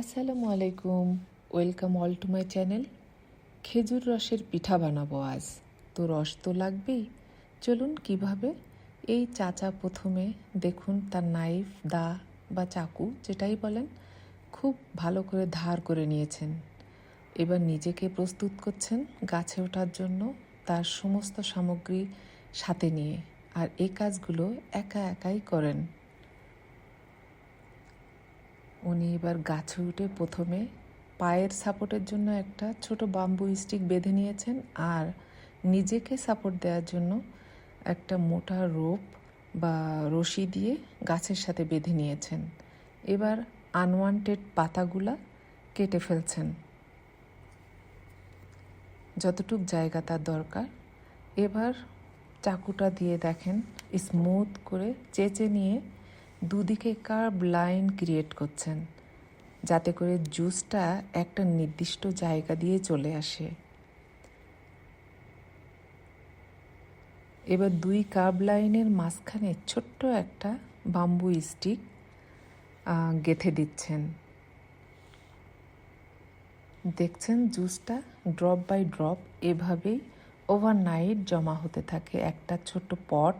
আসসালামু আলাইকুম welcome all to my channel খেজুর রসের পিঠা বানাবো আজ। তো রস তো লাগবেই। চলুন কীভাবে এই চাচা প্রথমে দেখুন তার নাইফ দা বা চাকু, যেটাই বলেন, খুব ভালো করে ধার করে নিয়েছেন। এবার নিজেকে প্রস্তুত করছেন গাছে ওঠার জন্য তার সমস্ত সামগ্রী সাথে নিয়ে। আর এই কাজগুলো একা একাই করেন। উনি এবার গাছে উঠে প্রথমে পায়ের সাপোর্টের জন্য একটা ছোট বাম্বু স্টিক বেঁধে নিয়েছেন আর নিজেকে সাপোর্ট দেওয়ার জন্য একটা মোটা রোপ বা রশি দিয়ে গাছের সাথে বেঁধে নিয়েছেন। এবার আনওয়ান্টেড পাতাগুলা কেটে ফেলছেন। যতটুক জায়গা তার দরকার। এবার চাকুটা দিয়ে দেখেন স্মুথ করে চেঁচে নিয়ে দুদিকে কার্ভ লাইন ক্রিয়েট করছেন, যাতে করে জুসটা একটা নির্দিষ্ট জায়গা দিয়ে চলে আসে। এবার দুই কার্ভ লাইনের মাঝখানে ছোট্ট একটা বাম্বু স্টিক গেথে দিচ্ছেন। দেখছেন জুসটা ড্রপ বাই ড্রপ এভাবেই ওভারনাইট জমা হতে থাকে। একটা ছোট্ট পট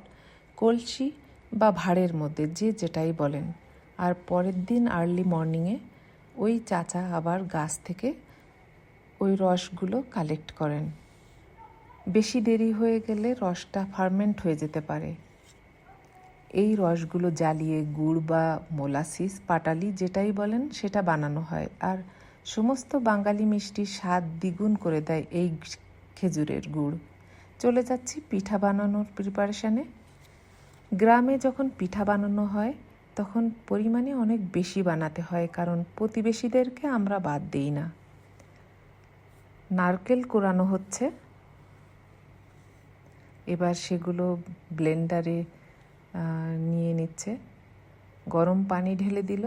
কলসি বা ভাড়ের মধ্যে, যে যেটাই বলেন। আর পরের দিন আর্লি মর্নিংয়ে ওই চাচা আবার গাছ থেকে ওই রসগুলো কালেক্ট করেন। বেশি দেরি হয়ে গেলে রসটা ফার্মেন্ট হয়ে যেতে পারে। এই রসগুলো জ্বালিয়ে গুড় বা মোলাসিস পাটালি যেটাই বলেন, সেটা বানানো হয়। আর সমস্ত বাঙালি মিষ্টির স্বাদ দ্বিগুণ করে দেয় এই খেজুরের গুড়। চলে যাচ্ছি পিঠা বানানোর প্রিপারেশানে গ্রামে যখন পিঠা বানানো হয়, তখন পরিমাণে অনেক বেশি বানাতে হয়, কারণ প্রতিবেশীদেরকে আমরা বাদ দিই না। নারকেল কোরানো হচ্ছে। এবার সেগুলো ব্লেন্ডারে নিয়ে নিচ্ছে। গরম পানি ঢেলে দিল,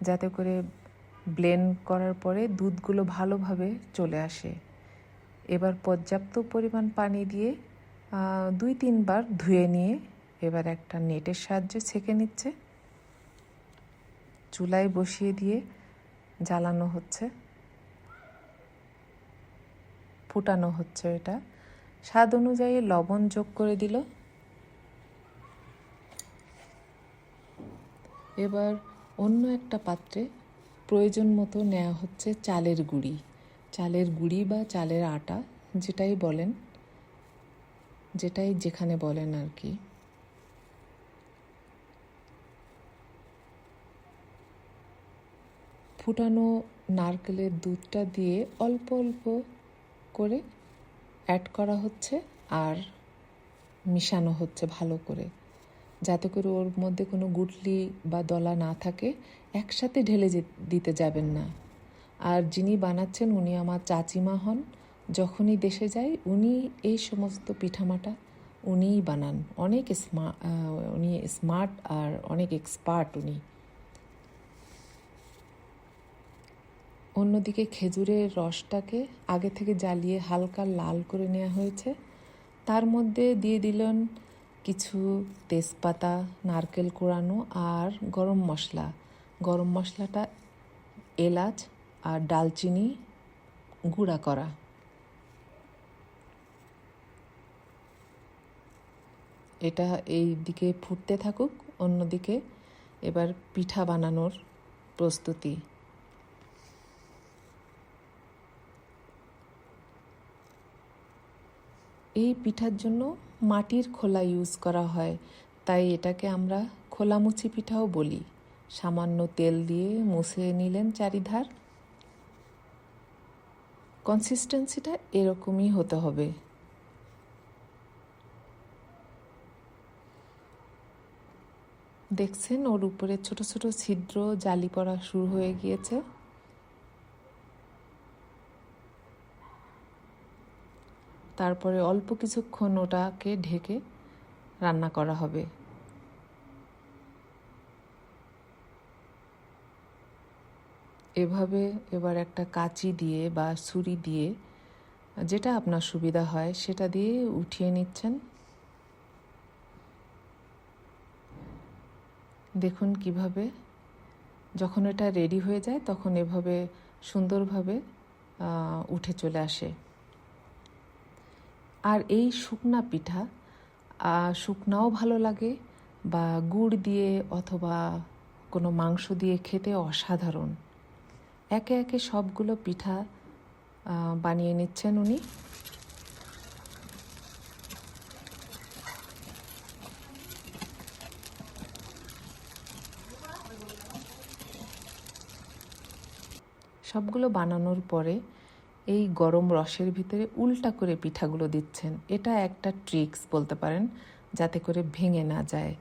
যাতে করে ব্লেন্ড করার পরে দুধগুলো ভালোভাবে চলে আসে। এবার পর্যাপ্ত পরিমাণ পানি দিয়ে দুই তিনবার ধুয়ে নিয়ে এবার একটা নেটের সাহায্যে ছেঁকে নিচ্ছে। চুলায় বসিয়ে দিয়ে জ্বালানো হচ্ছে। ফুটানো হচ্ছে এটা। স্বাদ অনুযায়ী লবণ যোগ করে দিল। এবার অন্য একটা পাত্রে প্রয়োজন মতো নেওয়া হচ্ছে চালের গুঁড়ি। চালের গুঁড়ি বা চালের আটা, যেটাই বলেন, যেটাই যেখানে বলেন আর কি। ফুটানো নারকেলের দুধটা দিয়ে অল্প অল্প করে অ্যাড করা হচ্ছে আর মিশানো হচ্ছে ভালো করে। যাতে করে ওর মধ্যে কোনো গুটলি বা দলা না থাকে, একসাথে ঢেলে দিতে যাবেন না। আর যিনি বানাচ্ছেন উনি আমার চাচিমা হন। যখনই দেশে যাই, উনি এই সমস্ত পিঠামাটা উনিই বানান। অনেক স্মার্ট উনি স্মার্ট আর অনেক এক্সপার্ট উনি। অন্যদিকে খেজুরের রসটাকে আগে থেকে জ্বালিয়ে হালকা লাল করে নেওয়া হয়েছে। তার মধ্যে দিয়ে দিলেন কিছু তেজপাতা, নারকেল কোড়ানো আর গরম মশলা। গরম মশলাটা এলাচ আর ডালচিনি গুঁড়া করা। এটা এই দিকে ফুটতে থাকুক, অন্যদিকে এবার পিঠা বানানোর প্রস্তুতি। এই পিঠার জন্য মাটির খোলা ইউজ করা হয়। তাই এটাকে আমরা খোলামুচি পিঠাও বলি। সামান্য তেল দিয়ে মুছে নিলেন চারিধার। কনসিস্টেন্সিটা এরকমই হতে হবে। দেখছেন ওর উপরে ছোট ছোট ছিদ্র, জালি পড়া শুরু হয়ে গিয়েছে। তারপরে অল্প কিছুক্ষণ ওটাকে ঢেকে রান্না করা হবে। এভাবে এবার একটা কাঁচি দিয়ে বা ছুরি দিয়ে যেটা আপনার সুবিধা হয় সেটা দিয়ে উঠিয়ে নিচ্ছেন। দেখুন কীভাবে যখন এটা রেডি হয়ে যায় তখন এভাবে সুন্দরভাবে উঠে চলে আসে। আর এই শুকনা পিঠা শুকনাও ভালো লাগে বা গুড় দিয়ে অথবা কোনো মাংস দিয়ে খেতে অসাধারণ। একে একে সবগুলো পিঠা বানিয়ে নিচ্ছেন উনি। সবগুলো বানানোর পরে এই গরম রসের ভিতরে উল্টা করে পিঠাগুলো দিচ্ছেন। এটা একটা ট্রিক্স বলতে পারেন, যাতে করে ভেঙে না যায়।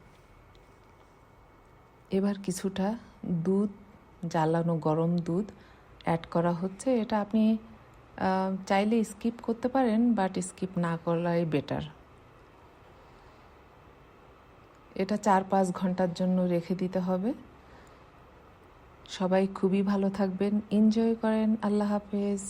এবার কিছুটা দুধ, জ্বালানো গরম দুধ অ্যাড করা হচ্ছে। এটা আপনি চাইলে স্কিপ করতে পারেন বাট স্কিপ না করাই বেটার এটা চার পাঁচ ঘণ্টার জন্য রেখে দিতে হবে। সবাই খুবই ভালো থাকবেন। এনজয় করেন। আল্লাহ হাফেজ।